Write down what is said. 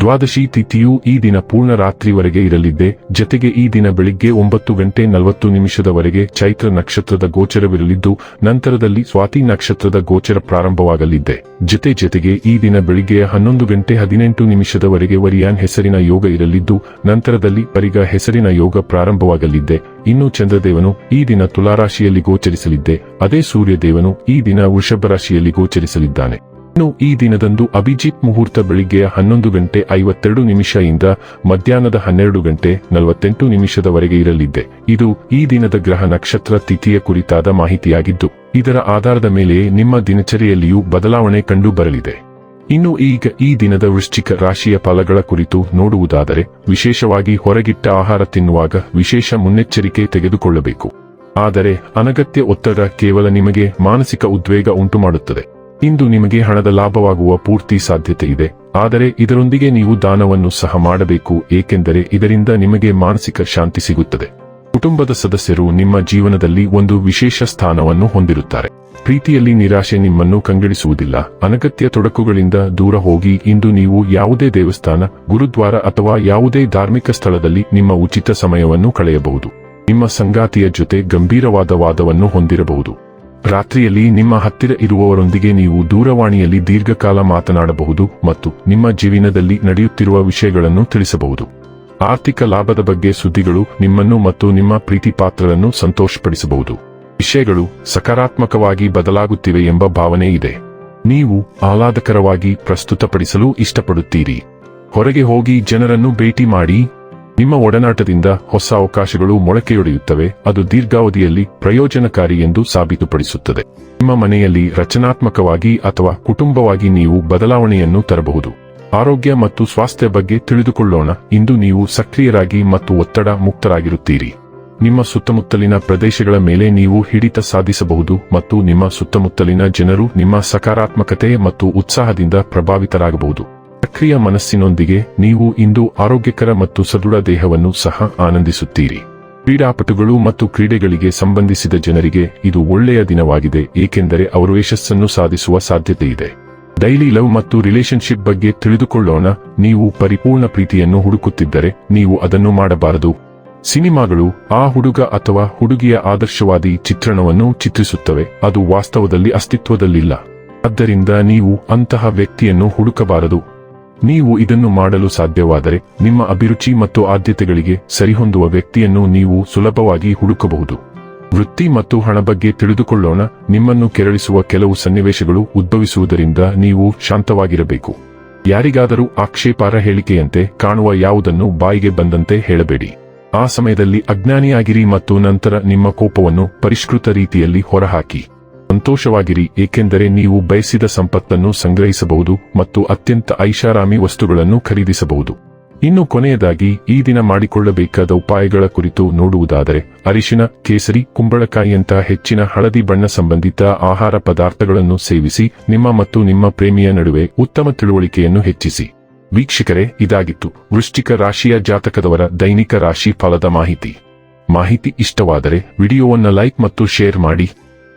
ದ್ವಾದಶಿ ತಿಥಿಯು ಈ ದಿನ ಪೂರ್ಣ ರಾತ್ರಿವರೆಗೆ ಇರಲಿದ್ದೆ, ಜತೆಗೆ ಈ ದಿನ ಬೆಳಿಗ್ಗೆ ಒಂಬತ್ತು ಗಂಟೆ ನಲವತ್ತು ನಿಮಿಷದವರೆಗೆ ಚೈತ್ರ ನಕ್ಷತ್ರದ ಗೋಚರವಿರಲಿದ್ದು, ನಂತರದಲ್ಲಿ ಸ್ವಾತಿ ನಕ್ಷತ್ರದ ಗೋಚರ ಪ್ರಾರಂಭವಾಗಲಿದ್ದೆ. ಜತೆ ಜತೆಗೆ ಈ ದಿನ ಬೆಳಿಗ್ಗೆ ಹನ್ನೊಂದು ಗಂಟೆ ಹದಿನೆಂಟು ನಿಮಿಷದವರೆಗೆ ವರಿಯಾನ್ ಹೆಸರಿನ ಯೋಗ ಇರಲಿದ್ದು, ನಂತರದಲ್ಲಿ ಪರಿಗ ಹೆಸರಿನ ಯೋಗ ಪ್ರಾರಂಭವಾಗಲಿದ್ದೆ. ಇನ್ನು ಚಂದ್ರದೇವನು ಈ ದಿನ ತುಲಾರಾಶಿಯಲ್ಲಿ ಗೋಚರಿಸಲಿದ್ದೆ, ಅದೇ ಸೂರ್ಯದೇವನು ಈ ದಿನ ವೃಷಭ ರಾಶಿಯಲ್ಲಿ ಗೋಚರಿಸಲಿದ್ದಾನೆ. ಇನ್ನು ಈ ದಿನದಂದು ಅಭಿಜಿತ್ ಮುಹೂರ್ತ ಬೆಳಿಗ್ಗೆಯ ಹನ್ನೊಂದು ಗಂಟೆ ಐವತ್ತೆರಡು ನಿಮಿಷದಿಂದ ಮಧ್ಯಾಹ್ನದ ಹನ್ನೆರಡು ಗಂಟೆ ನಲವತ್ತೆಂಟು ನಿಮಿಷದವರೆಗೆ ಇರಲಿದೆ ಇದು ಈ ದಿನದ ಗ್ರಹ ನಕ್ಷತ್ರ ತಿಥಿಯ ಕುರಿತಾದ ಮಾಹಿತಿಯಾಗಿದ್ದು, ಇದರ ಆಧಾರದ ಮೇಲೆ ನಿಮ್ಮ ದಿನಚರಿಯಲ್ಲಿಯೂ ಬದಲಾವಣೆ ಕಂಡು ಬರಲಿದೆ. ಇನ್ನು ಈಗ ಈ ದಿನದ ವೃಶ್ಚಿಕ ರಾಶಿಯ ಫಲಗಳ ಕುರಿತು ನೋಡುವುದಾದರೆ, ವಿಶೇಷವಾಗಿ ಹೊರಗಿಟ್ಟ ಆಹಾರ ತಿನ್ನುವಾಗ ವಿಶೇಷ ಮುನ್ನೆಚ್ಚರಿಕೆ ತೆಗೆದುಕೊಳ್ಳಬೇಕು. ಆದರೆ ಅನಗತ್ಯ ಒತ್ತಡ ಕೇವಲ ನಿಮಗೆ ಮಾನಸಿಕ ಉದ್ವೇಗ ಉಂಟುಮಾಡುತ್ತದೆ. ಇಂದು ನಿಮಗೆ ಹಣದ ಲಾಭವಾಗುವ ಪೂರ್ತಿ ಸಾಧ್ಯತೆ ಇದೆ ಆದರೆ ಇದರೊಂದಿಗೆ ನೀವು ದಾನವನ್ನು ಸಹ ಮಾಡಬೇಕು, ಏಕೆಂದರೆ ಇದರಿಂದ ನಿಮಗೆ ಮಾನಸಿಕ ಶಾಂತಿ ಸಿಗುತ್ತದೆ. ಕುಟುಂಬದ ಸದಸ್ಯರು ನಿಮ್ಮ ಜೀವನದಲ್ಲಿ ಒಂದು ವಿಶೇಷ ಸ್ಥಾನವನ್ನು ಹೊಂದಿರುತ್ತಾರೆ. ಪ್ರೀತಿಯಲ್ಲಿ ನಿರಾಶೆ ನಿಮ್ಮನ್ನು ಕಂಗೆಡಿಸುವುದಿಲ್ಲ. ಅನಗತ್ಯ ತೊಡಕುಗಳಿಂದ ದೂರ ಹೋಗಿ ಇಂದು ನೀವು ಯಾವುದೇ ದೇವಸ್ಥಾನ, ಗುರುದ್ವಾರ ಅಥವಾ ಯಾವುದೇ ಧಾರ್ಮಿಕ ಸ್ಥಳದಲ್ಲಿ ನಿಮ್ಮ ಉಚಿತ ಸಮಯವನ್ನು ಕಳೆಯಬಹುದು. ನಿಮ್ಮ ಸಂಗಾತಿಯ ಜೊತೆ ಗಂಭೀರವಾದ ವಾದವನ್ನು ಹೊಂದಿರಬಹುದು. ರಾತ್ರಿಯಲ್ಲಿ ನಿಮ್ಮ ಹತ್ತಿರ ಇರುವವರೊಂದಿಗೆ ನೀವು ದೂರವಾಣಿಯಲ್ಲಿ ದೀರ್ಘಕಾಲ ಮಾತನಾಡಬಹುದು ಮತ್ತು ನಿಮ್ಮ ಜೀವನದಲ್ಲಿ ನಡೆಯುತ್ತಿರುವ ವಿಷಯಗಳನ್ನು ತಿಳಿಸಬಹುದು. ಆರ್ಥಿಕ ಲಾಭದ ಬಗ್ಗೆ ಸುದ್ದಿಗಳು ನಿಮ್ಮನ್ನು ಮತ್ತು ನಿಮ್ಮ ಪ್ರೀತಿ ಪಾತ್ರರನ್ನು ಸಂತೋಷಪಡಿಸಬಹುದು. ವಿಷಯಗಳು ಸಕಾರಾತ್ಮಕವಾಗಿ ಬದಲಾಗುತ್ತಿವೆ ಎಂಬ ಭಾವನೆ ಇದೆ. ನೀವು ಆಹ್ಲಾದಕರವಾಗಿ ಪ್ರಸ್ತುತಪಡಿಸಲು ಇಷ್ಟಪಡುತ್ತೀರಿ. ಹೊರಗೆ ಹೋಗಿ ಜನರನ್ನು ಭೇಟಿ ಮಾಡಿ ನಿಮ್ಮ ಒಡನಾಟದಿಂದ ಹೊಸ ಅವಕಾಶಗಳು ಮೊಳಕೆಯೊಡೆಯುತ್ತವೆ, ಅದು ದೀರ್ಘಾವಧಿಯಲ್ಲಿ ಪ್ರಯೋಜನಕಾರಿ ಎಂದು ಸಾಬೀತುಪಡಿಸುತ್ತದೆ. ನಿಮ್ಮ ಮನೆಯಲ್ಲಿ ರಚನಾತ್ಮಕವಾಗಿ ಅಥವಾ ಕುಟುಂಬವಾಗಿ ನೀವು ಬದಲಾವಣೆಯನ್ನು ತರಬಹುದು. ಆರೋಗ್ಯ ಮತ್ತು ಸ್ವಾಸ್ಥ್ಯ ಬಗ್ಗೆ ತಿಳಿದುಕೊಳ್ಳೋಣ, ಇಂದು ನೀವು ಸಕ್ರಿಯರಾಗಿ ಮತ್ತು ಒತ್ತಡ ಮುಕ್ತರಾಗಿರುತ್ತೀರಿ. ನಿಮ್ಮ ಸುತ್ತಮುತ್ತಲಿನ ಪ್ರದೇಶಗಳ ಮೇಲೆ ನೀವು ಹಿಡಿತ ಸಾಧಿಸಬಹುದು ಮತ್ತು ನಿಮ್ಮ ಸುತ್ತಮುತ್ತಲಿನ ಜನರು ನಿಮ್ಮ ಸಕಾರಾತ್ಮಕತೆ ಮತ್ತು ಉತ್ಸಾಹದಿಂದ ಪ್ರಭಾವಿತರಾಗಬಹುದು. ಸಕ್ರಿಯ ಮನಸ್ಸಿನೊಂದಿಗೆ ನೀವು ಇಂದು ಆರೋಗ್ಯಕರ ಮತ್ತು ಸದೃಢ ದೇಹವನ್ನು ಸಹ ಆನಂದಿಸುತ್ತೀರಿ. ಕ್ರೀಡಾಪಟುಗಳು ಮತ್ತು ಕ್ರೀಡೆಗಳಿಗೆ ಸಂಬಂಧಿಸಿದ ಜನರಿಗೆ ಇದು ಒಳ್ಳೆಯ ದಿನವಾಗಿದೆ, ಏಕೆಂದರೆ ಅವರು ಯಶಸ್ಸನ್ನು ಸಾಧಿಸುವ ಸಾಧ್ಯತೆ ಇದೆ ಡೈಲಿ ಲವ್ ಮತ್ತು ರಿಲೇಶನ್ಶಿಪ್ ಬಗ್ಗೆ ತಿಳಿದುಕೊಳ್ಳೋಣ, ನೀವು ಪರಿಪೂರ್ಣ ಪ್ರೀತಿಯನ್ನು ಹುಡುಕುತ್ತಿದ್ದರೆ ನೀವು ಅದನ್ನು ಮಾಡಬಾರದು. ಸಿನಿಮಾಗಳು, ಆ ಹುಡುಗ ಅಥವಾ ಹುಡುಗಿಯ ಆದರ್ಶವಾದಿ ಚಿತ್ರಣವನ್ನು ಚಿತ್ರಿಸುತ್ತವೆ, ಅದು ವಾಸ್ತವದಲ್ಲಿ ಅಸ್ತಿತ್ವದಲ್ಲಿಲ್ಲ. ಆದ್ದರಿಂದ ನೀವು ಅಂತಹ ವ್ಯಕ್ತಿಯನ್ನು ಹುಡುಕಬಾರದು. ನೀವು ಇದನ್ನು ಮಾಡಲು ಸಾಧ್ಯವಾದರೆ ನಿಮ್ಮ ಅಭಿರುಚಿ ಮತ್ತು ಆದ್ಯತೆಗಳಿಗೆ ಸರಿಹೊಂದುವ ವ್ಯಕ್ತಿಯನ್ನು ನೀವು ಸುಲಭವಾಗಿ ಹುಡುಕಬಹುದು. ವೃತ್ತಿ ಮತ್ತು ಹಣ ಬಗ್ಗೆ ತಿಳಿದುಕೊಳ್ಳೋಣ, ನಿಮ್ಮನ್ನು ಕೆರಳಿಸುವ ಕೆಲವು ಸನ್ನಿವೇಶಗಳು ಉದ್ಭವಿಸುವುದರಿಂದ ನೀವು ಶಾಂತವಾಗಿರಬೇಕು. ಯಾರಿಗಾದರೂ ಆಕ್ಷೇಪಾರ ಹೇಳಿಕೆಯಂತೆ ಕಾಣುವ ಯಾವುದನ್ನು ಬಾಯಿಗೆ ಬಂದಂತೆ ಹೇಳಬೇಡಿ. ಆ ಸಮಯದಲ್ಲಿ ಅಜ್ಞಾನಿಯಾಗಿರಿ ಮತ್ತು ನಂತರ ನಿಮ್ಮ ಕೋಪವನ್ನು ಪರಿಷ್ಕೃತ ರೀತಿಯಲ್ಲಿ ಹೊರಹಾಕಿ. ಸಂತೋಷವಾಗಿರಿ, ಏಕೆಂದರೆ ನೀವು ಬಯಸಿದ ಸಂಪತ್ತನ್ನು ಸಂಗ್ರಹಿಸಬಹುದು ಮತ್ತು ಅತ್ಯಂತ ಐಷಾರಾಮಿ ವಸ್ತುಗಳನ್ನು ಖರೀದಿಸಬಹುದು. ಇನ್ನು ಕೊನೆಯದಾಗಿ, ಈ ದಿನ ಮಾಡಿಕೊಳ್ಳಬೇಕಾದ ಉಪಾಯಗಳ ಕುರಿತು ನೋಡುವುದಾದರೆ, ಅರಿಶಿನ, ಕೇಸರಿ ಕುಂಬಳಕಾಯಿಯಂತಹ ಹೆಚ್ಚಿನ ಹಳದಿ ಬಣ್ಣ ಸಂಬಂಧಿತ ಆಹಾರ ಪದಾರ್ಥಗಳನ್ನು ಸೇವಿಸಿ, ನಿಮ್ಮ ಮತ್ತು ನಿಮ್ಮ ಪ್ರೇಮಿಯ ನಡುವೆ ಉತ್ತಮ ತಿಳುವಳಿಕೆಯನ್ನು ಹೆಚ್ಚಿಸಿ. ವೀಕ್ಷಕರೇ, ಇದಾಗಿತ್ತು ವೃಶ್ಚಿಕ ರಾಶಿಯ ಜಾತಕದವರ ದೈನಿಕ ರಾಶಿ ಫಲದ ಮಾಹಿತಿ. ಮಾಹಿತಿ ಇಷ್ಟವಾದರೆ, ವಿಡಿಯೋವನ್ನು ಲೈಕ್ ಮತ್ತು ಶೇರ್ ಮಾಡಿ.